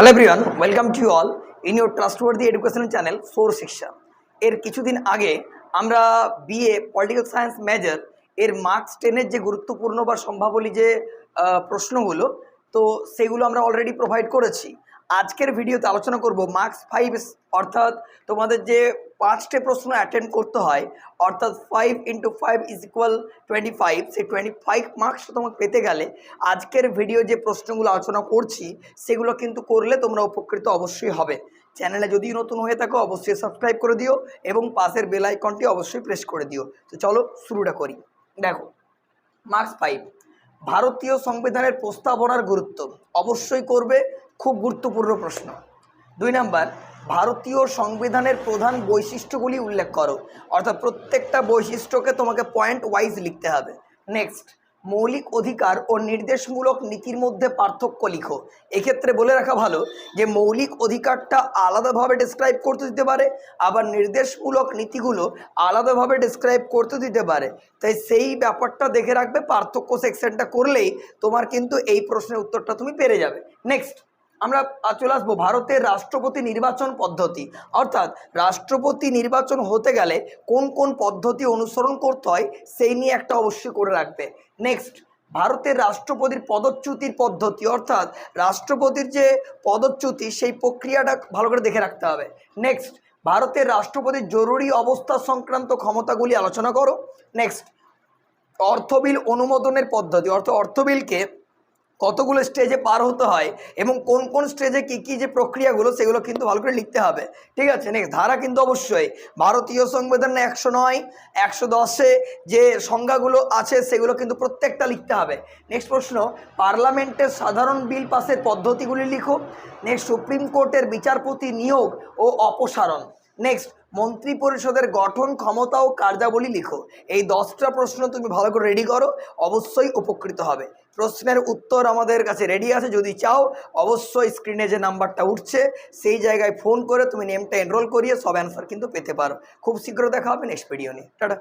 Hello everyone welcome to all in your trustworthy educational channel সোর শিক্ষা এর কিছুদিন আগে আমরা বিএ পলিটিক্যাল সায়েন্স মেজর এর মার্কস টেনের যে গুরুত্বপূর্ণ বা সম্ভাবলী যে প্রশ্নগুলো, তো সেগুলো আমরা অলরেডি প্রোভাইড করেছি। আজকের ভিডিওতে আলোচনা করব মার্কস ফাইভ অর্থাৎ তোমাদের যে পাঁচটে প্রশ্ন অ্যাটেন্ড করতে হয়, অর্থাৎ five into five is equal twenty five সেই টোয়েন্টি ফাইভ মার্কস তোমাকে পেতে গেলে আজকের ভিডিও যে প্রশ্নগুলো আলোচনা করছি, সেগুলো কিন্তু করলে তোমরা উপকৃত অবশ্যই হবে। চ্যানেলে যদি নতুন হয়ে থাকো, অবশ্যই সাবস্ক্রাইব করে দিও এবং পাশের বেল আইকনটি অবশ্যই প্রেস করে দিও। তো চলো শুরুটা করি। দেখো মার্কস ফাইভ ভারতীয় সংবিধানের প্রস্তাবনার গুরুত্ব। অবশ্যই করবে, খুব গুরুত্বপূর্ণ প্রশ্ন। দুই নাম্বার ভারতীয় সংবিধানের প্রধান বৈশিষ্ট্যগুলি উল্লেখ করো। অর্থাৎ প্রত্যেকটা বৈশিষ্ট্যকে তোমাকে পয়েন্ট ওয়াইজ লিখতে হবে। নেক্সট মৌলিক অধিকার ও নির্দেশমূলক নীতির মধ্যে পার্থক্য লিখো। এক্ষেত্রে বলে রাখা ভালো যে, মৌলিক অধিকারটা আলাদাভাবে ডিসক্রাইব করতে দিতে পারে, আবার নির্দেশমূলক নীতিগুলো আলাদাভাবে ডিসক্রাইব করতে দিতে পারে। তাই সেই ব্যাপারটা দেখে রাখবে, পার্থক্য সেকশনটা করলেই তোমার কিন্তু এই প্রশ্নের উত্তরটা তুমি পেরে যাবে। নেক্সট আমরা চলে আসব ভারতের রাষ্ট্রপতি নির্বাচন পদ্ধতি। অর্থাৎ রাষ্ট্রপতি নির্বাচন হতে গেলে কোন কোন পদ্ধতি অনুসরণ করতে হয়, সেই নিয়ে একটা অবশ্যই করে রাখবে। নেক্সট ভারতের রাষ্ট্রপতির পদচ্যুতির পদ্ধতি। অর্থাৎ রাষ্ট্রপতির যে পদচ্যুতি, সেই প্রক্রিয়াটা ভালো করে দেখে রাখতে হবে। নেক্সট ভারতের রাষ্ট্রপতির জরুরি অবস্থা সংক্রান্ত ক্ষমতাগুলি আলোচনা করো। নেক্সট অর্থবিল অনুমোদনের পদ্ধতি। অর্থ অর্থবিলকে কতগুলো স্টেজে পার হতে হয় এবং কোন কোন স্টেজে কী কী যে প্রক্রিয়াগুলো সেগুলো কিন্তু ভালো করে লিখতে হবে। ঠিক আছে? নেক্সট ধারা কিন্তু অবশ্যই ভারতীয় সংবিধানে একশো নয়, একশো দশে যে সংজ্ঞাগুলো আছে সেগুলো কিন্তু প্রত্যেকটা লিখতে হবে। নেক্সট প্রশ্ন, পার্লামেন্টের সাধারণ বিল পাসের পদ্ধতিগুলি লিখো। নেক্সট সুপ্রিম কোর্টের বিচারপতি নিয়োগ ও অপসারণ। নেক্সট মন্ত্রী পরিষদের গঠন, ক্ষমতা ও কার্যাবলী লিখো। এই দশটা প্রশ্ন তুমি ভালো করে রেডি করো, অবশ্যই উপকৃত হবে। প্রশ্নের উত্তর আমাদের কাছে রেডি আছে, যদি চাও, অবশ্যই স্ক্রিনে যে নাম্বারটা উঠছে, সেই জায়গায় ফোন করে তুমি নেমটা এনরোল করিয়ে সব অ্যান্সার কিন্তু পেতে পারো। খুব শীঘ্র দেখা হবে নেক্সট ভিডিও নিয়ে। টাটা।